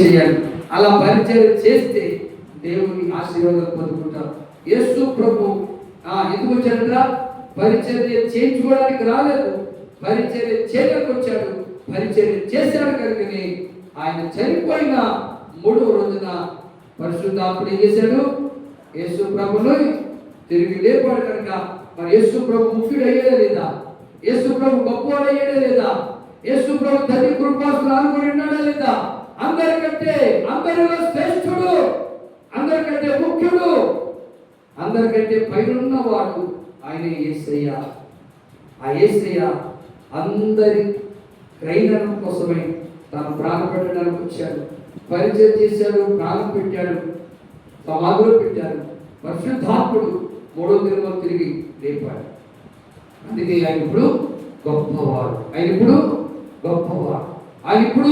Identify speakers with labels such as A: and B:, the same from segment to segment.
A: చేయాలి అలా పరిచయం చేస్తే దేవుని ఆశీర్వాదాలు పొందుకుంటారు యేసు ప్రభు ఆ ఎందుకు వచ్చాడట? పరిచర్య చేయించుకోవడానికి రాలేదు. పరిచర్య చేయడానికి వచ్చాడు పరిచర్య చేశాడు కనుకని ఆయన చనిపోయిన మూడవ రోజున పరిశుద్ధాత్ముడు ఏం చేశాడు? యేసు ప్రభును తిరిగి లేపాడు కనుక. మరి యేసు ప్రభు ముఖ్యుడు అయ్యేదే లేదా? యేసు ప్రభు గొప్పవాడు అయ్యేదే లేదా? యేసు ప్రభు తల్లి కృపాసులు అనుకుని ఉన్నాడా లేదా అందరికంటే అందరిలో శ్రేష్ఠుడు అందరికంటే ముఖ్యుడు అందరికంటే పైనున్నవాడు ఆయన ఏసయ్య. ఆ ఏసయ్య అందరి క్రైనం కోసమే తాను ప్రాణం పెట్టడానికి వచ్చాడు. పరిచయం చేశాడు ప్రాణం పెట్టాడు సమాధిలో పెట్టాడు. పరిశుద్ధాత్ముడు మూడో దినం తిరిగి లేపాడు. అందుకే ఆయన ఇప్పుడు గొప్పవాడు. ఆయన ఇప్పుడు గొప్పవాడు. ఆయన ఇప్పుడు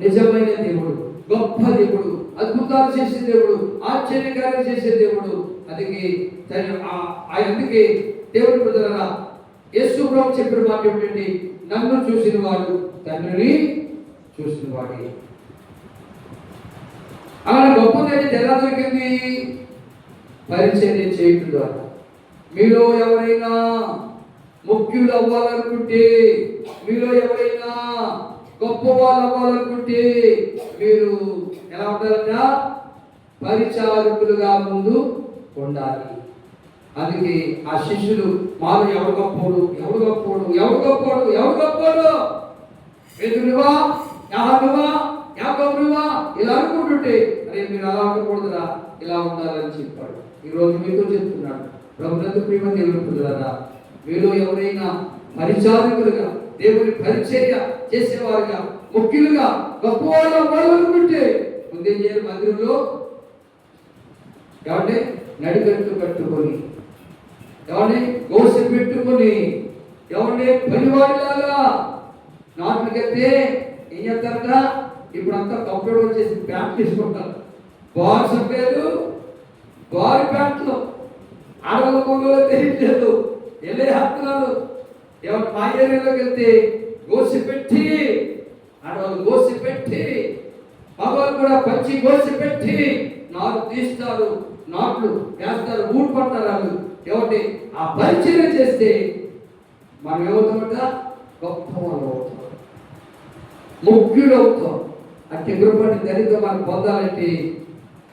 A: నిజమైన దేవుడు గొప్ప దేవుడు. అద్భుతాలు చేసే దేవుడు ఆశ్చర్యకార్యం చేసే దేవుడు. అందుకే తన- ఆ- ఆయన అందుకే దేవుడి ప్రజలరా యేసు ప్రభు చెప్పిన మాట ఏమిటంటే నన్ను చూసిన వాడు తండ్రిని చూసిన వాడే. అలా గొప్పదైతే ఎలా దొరికింది పరిచర్య చేయటం ద్వారా. మీలో ఎవరైనా ముఖ్యులు అవ్వాలనుకుంటే మీలో ఎవరైనా గొప్ప వాళ్ళు అవ్వాలనుకుంటే మీరు ఎలా ఉండాలన్నా పరిచారకులుగా ముందు ఉండాలి. అందుకే ఆ శిష్యులు మాలో ఎవడు గొప్పోడు? ఎవడు గొప్పోడు? ఎవడు గొప్పోడు? ఎవడు గొప్పోడు? ఎదురువా యాహనువా యాకోబువా ఇలా అనుకుంటుంటే అరే మీరు అలా ఉండకూడదురా ఇలా ఉండాలని చెప్పాడు. ఈరోజు మీతో చెప్తున్నాడు. ప్రభుత్వ ప్రేమ దేవుని కుదరదా మీలో ఎవరైనా పరిచారకులుగా దేవుని పరిచర్య చేసేవారుగా ముఖ్యులుగా గొప్పవాళ్ళు అవ్వాలనుకుంటే ముందేం చేయాలి మందిరంలో కాబట్టి నడికట్టు కట్టుకొని ఎవరిని? గోసి పెట్టుకొని ఎవరిని? పనివాడిలాగా నాట్లకెళ్తే ఏం చేస్తారట? ఇప్పుడు అంతా కంప్యూటర్ వచ్చేసి ప్యాంట్ తీసుకుంటారు. బార్ సభ్యులు బార్ ప్యాంట్లు. ఆడవాళ్ళ కొంగలో తెలియట్లేదు. వెళ్ళే హక్కులు ఎవరు మా ఏరియాలోకి వెళ్తే గోసి పెట్టి ఆడవాళ్ళు గోసి పెట్టి మగవాళ్ళు కూడా పంచి గోసి పెట్టి నారు తీస్తారు నాట్లు వేస్తారు ఊడు పడతారు వాళ్ళు. ఎవరి ఆ పరిచయం చేస్తే మనం ఏమవుతామంట? గొప్ప వాళ్ళు అవుతాం. ముఖ్యుడు అవుతాం. అంటే కృపని దరిద్రం మనం పొందాలంటే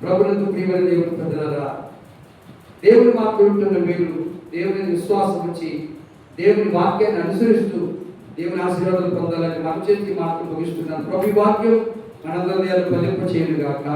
A: ప్రభుత్వ ప్రియమైన దేవుడు ప్రజలరా దేవుడు మాకు ఉంటున్న మీరు దేవుని విశ్వాసం వచ్చి దేవుని వాక్యాన్ని అనుసరిస్తూ దేవుని ఆశీర్వాదం పొందాలని మన చేతికి మాత్రం ముగిస్తున్నాను ప్రభు వాక్యం మనందరి ఫలింప చేయను గాక